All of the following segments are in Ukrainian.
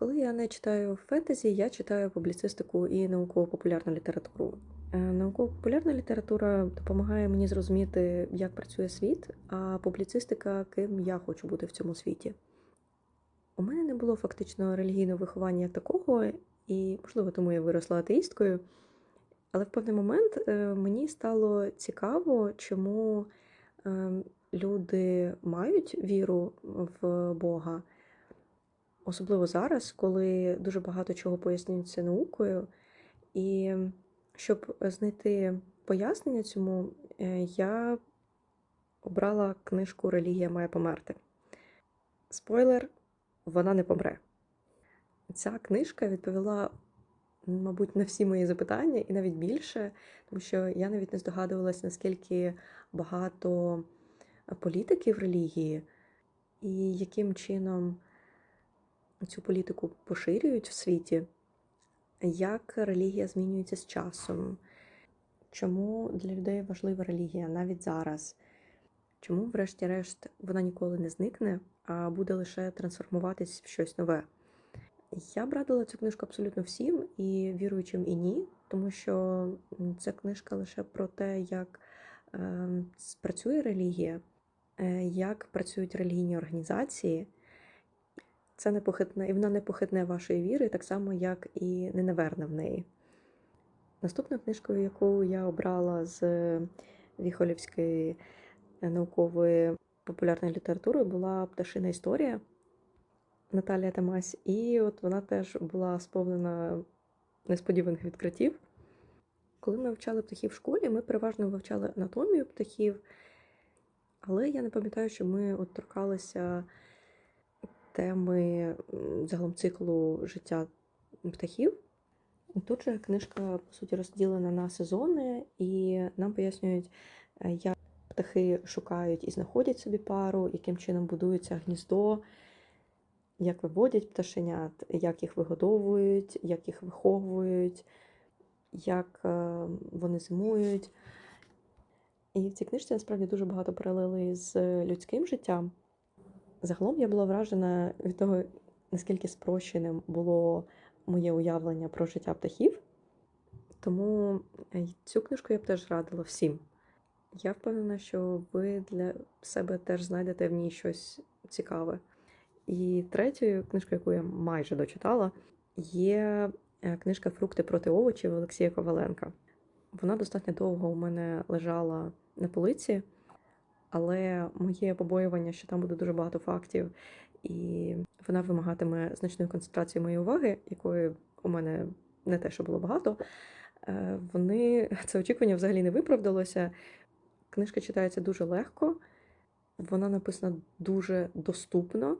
Коли я не читаю фентезі, я читаю публіцистику і науково-популярну літературу. Е, Науково-популярна література допомагає мені зрозуміти, як працює світ, а публіцистика ким я хочу бути в цьому світі. У мене не було фактично релігійного виховання такого, і, можливо, тому я виросла атеїсткою. Але в певний момент е, мені стало цікаво, чому е, люди мають віру в Бога, особливо зараз, коли дуже багато чого пояснюється наукою. І щоб знайти пояснення цьому, е, я обрала книжку Релігія має померти. Спойлер, вона не помре. Ця книжка відповіла, мабуть, на всі мої запитання і навіть більше, тому що я навіть не здогадувалася, наскільки багато політиків релігії і яким чином цю політику поширюють в світі, як релігія змінюється з часом, чому для людей важлива релігія навіть зараз, чому, врешті-решт, вона ніколи не зникне, а буде лише трансформуватись в щось нове. Я б радила цю книжку абсолютно всім, і віруючим, і ні, тому що ця книжка лише про те, як е, працює релігія, е, як працюють релігійні організації. Це не похитне, і вона не похитне вашої віри, так само, як і не наверне в неї. Наступною книжкою, яку я обрала з Віхолівської наукової популярної літератури, була Пташина історія Наталія Тамась. І от вона теж була сповнена несподіваних відкриттів. Коли ми вивчали птахів в школі, ми переважно вивчали анатомію птахів, але я не пам'ятаю, що ми от торкалися теми загалом циклу життя птахів. Тут же книжка, по суті, розділена на сезони, і нам пояснюють, е, як птахи шукають і знаходять собі пару, яким чином будується гніздо, як виводять пташенят, як їх вигодовують, як їх виховують, як е, вони зимують. І в цій книжці насправді дуже багато паралелей з людським життям. Загалом я була вражена від того, наскільки спрощеним було моє уявлення про життя птахів. Тому цю книжку я б теж радила всім. Я впевнена, що ви для себе теж знайдете в ній щось цікаве. І третьою книжкою, яку я майже дочитала, є е, книжка Фрукти проти овочів Олексія Коваленка. Вона достатньо довго у мене лежала на полиці, але моє побоювання, що там буде дуже багато фактів, і вона вимагатиме значної концентрації моєї уваги, якої у мене не те, що було багато. е, Вони це очікування взагалі не виправдалося. Книжка читається дуже легко, вона написана дуже доступно.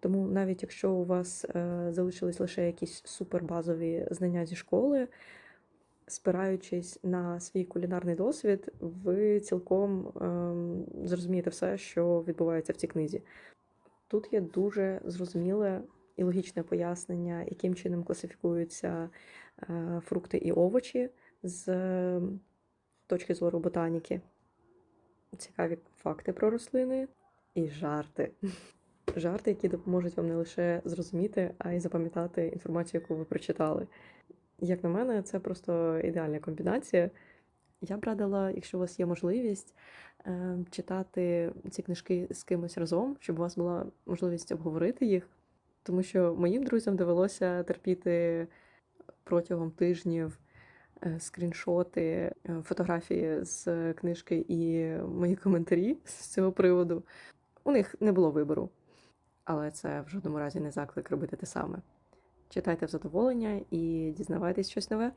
Тому навіть якщо у вас е, залишились лише якісь супербазові знання зі школи, спираючись на свій кулінарний досвід, ви цілком е, зрозумієте все, що відбувається в цій книзі. Тут є дуже зрозуміле і логічне пояснення, яким чином класифікуються е, фрукти і овочі з е, точки зору ботаніки. Цікаві факти про рослини і жарти. Жарти, які допоможуть вам не лише зрозуміти, а й запам'ятати інформацію, яку ви прочитали. Як на мене, це просто ідеальна комбінація. Я б радила, якщо у вас є можливість, е, читати ці книжки з кимось разом, щоб у вас була можливість обговорити їх. Тому що моїм друзям довелося терпіти протягом тижнів е, скріншоти, е, фотографії з книжки і мої коментарі з цього приводу. У них не було вибору, але це в жодному разі не заклик робити те саме. Читайте в задоволення і дізнавайтесь щось нове.